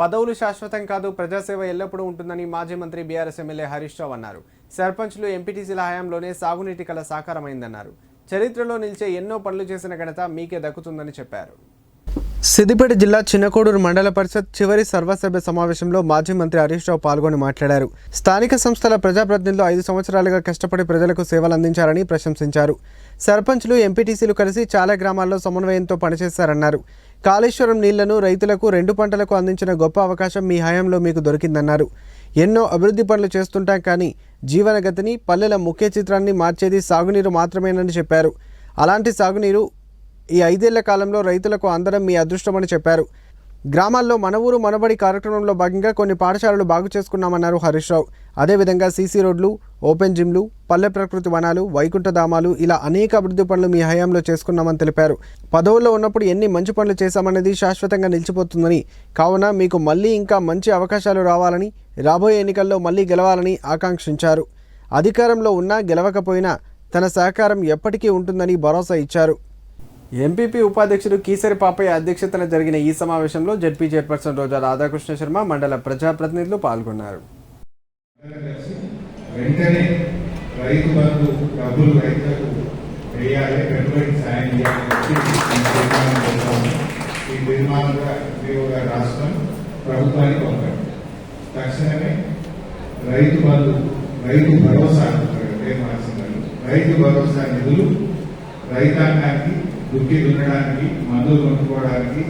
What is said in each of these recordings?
పదవులు శాశ్వతం కాదు ప్రజాసేవ ఎల్లప్పుడూ ఉంటుందని మాజీ మంత్రి బీఆర్ఎస్ ఎమ్మెల్యే హరీష్ రావు అన్నారు. సర్పంచ్లు ఎంపీటీసీల హయాంలోనే సాగునీటి కళ సాకారమైందన్నారు. చరిత్రలో నిలిచే ఎన్నో పనులు చేసిన ఘనత మీకే దక్కుతుందని చెప్పారు. సిద్దిపేట జిల్లా చిన్నకోడూరు మండల పరిషత్ చివరి సర్వసభ్య సమావేశంలో మాజీ మంత్రి హరీష్ రావు పాల్గొని మాట్లాడారు. స్థానిక సంస్థల ప్రజాప్రతినిధులు ఐదు సంవత్సరాలుగా కష్టపడి ప్రజలకు సేవలు అందించారని ప్రశంసించారు. సర్పంచ్లు ఎంపీటీసీలు కలిసి చాలా గ్రామాల్లో సమన్వయంతో పనిచేశారన్నారు. కాళేశ్వరం నీళ్ళను రైతులకు రెండు పంటలకు అందించిన గొప్ప అవకాశం మీ హయాంలో మీకు దొరికిందన్నారు. ఎన్నో అభివృద్ధి పనులు చేస్తుంటాం కానీ జీవనగతిని పల్లెల ముఖ్య చిత్రాన్ని మార్చేది సాగునీరు మాత్రమేనని చెప్పారు. అలాంటి సాగునీరు ఈ ఐదేళ్ళ కాలంలో రైతులకు అందడం మీ అదృష్టమని చెప్పారు. గ్రామాల్లో మన ఊరు మనబడి కార్యక్రమంలో భాగంగా కొన్ని పాఠశాలలు బాగు చేసుకున్నామన్నారు హరీష్ రావు. అదేవిధంగా సీసీ రోడ్లు ఓపెన్ జిమ్లు పల్లె ప్రకృతి వనాలు వైకుంఠధామాలు ఇలా అనేక అభివృద్ధి పనులు మీ హయాంలో చేసుకున్నామని తెలిపారు. పదవుల్లో ఉన్నప్పుడు ఎన్ని మంచి పనులు చేశామనేది శాశ్వతంగా నిలిచిపోతుందని కావున మీకు మళ్ళీ ఇంకా మంచి అవకాశాలు రావాలని రాబోయే ఎన్నికల్లో మళ్ళీ గెలవాలని ఆకాంక్షించారు. అధికారంలో ఉన్నా గెలవకపోయినా తన సహకారం ఎప్పటికీ ఉంటుందని భరోసా ఇచ్చారు. ఎంపీపీ ఉపాధ్యక్షుడు కీసరి పాపయ్య అధ్యక్షతన జరిగిన ఈ సమావేశంలో జడ్పీ చైర్పర్సన్ రోజా రాధాకృష్ణ శర్మ మండల ప్రజాప్రతినిధులు పాల్గొన్నారు. వెంటనే రైతు బంధు డబ్బులు రైతులకు వేయాలి పెట్టుబడి సాయం చేయాలని ఈ ఉద్యోగ రాష్ట్రం ప్రభుత్వానికి తక్షణమే రైతు బంధు రైతు భరోసా రైతు భరోసా నిధులు రైతాంగానికి దుక్కి దున్నడానికి మందులు కొనుక్కోవడానికి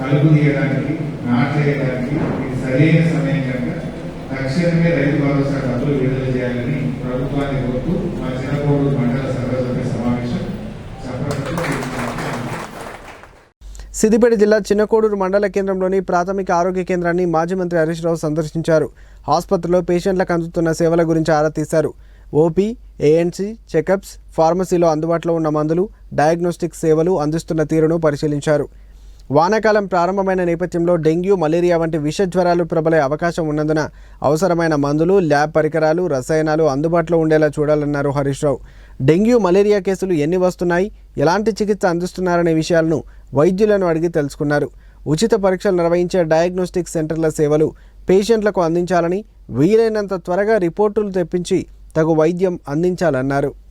కలుపు తీయడానికి నాటు చేయడానికి ఇది సరైన సమయం కనుక తక్షణమే రైతు భరోసా డబ్బులు విడుదల చేయాలని ప్రభుత్వాన్ని కోరుతూ మా చిన్నకోడు మండల సర్వసభ్య సమావేశం సిద్దిపేట జిల్లా చిన్నకోడూరు మండల కేంద్రంలోని ప్రాథమిక ఆరోగ్య కేంద్రాన్ని మాజీ మంత్రి హరీష్ రావు సందర్శించారు. ఆసుపత్రిలో పేషెంట్లకు అందుతున్న సేవల గురించి ఆరా తీశారు. ఓపీ ఏఎన్సీ చెకప్స్ ఫార్మసీలో అందుబాటులో ఉన్న మందులు డయాగ్నోస్టిక్ సేవలు అందిస్తున్న తీరును పరిశీలించారు. వానాకాలం ప్రారంభమైన నేపథ్యంలో డెంగ్యూ మలేరియా వంటి విష జ్వరాలు ప్రబలే అవకాశం ఉన్నందున అవసరమైన మందులు ల్యాబ్ పరికరాలు రసాయనాలు అందుబాటులో ఉండేలా చూడాలన్నారు హరీష్ రావు. డెంగ్యూ మలేరియా కేసులు ఎన్ని వస్తున్నాయి ఎలాంటి చికిత్స అందిస్తున్నారనే విషయాలను వైద్యులను అడిగి తెలుసుకున్నారు. ఉచిత పరీక్షలు నిర్వహించే డయాగ్నోస్టిక్ సెంటర్ల సేవలు పేషెంట్లకు అందించాలని వీలైనంత త్వరగా రిపోర్టులు తెప్పించి తగు వైద్యం అందించాలన్నారు.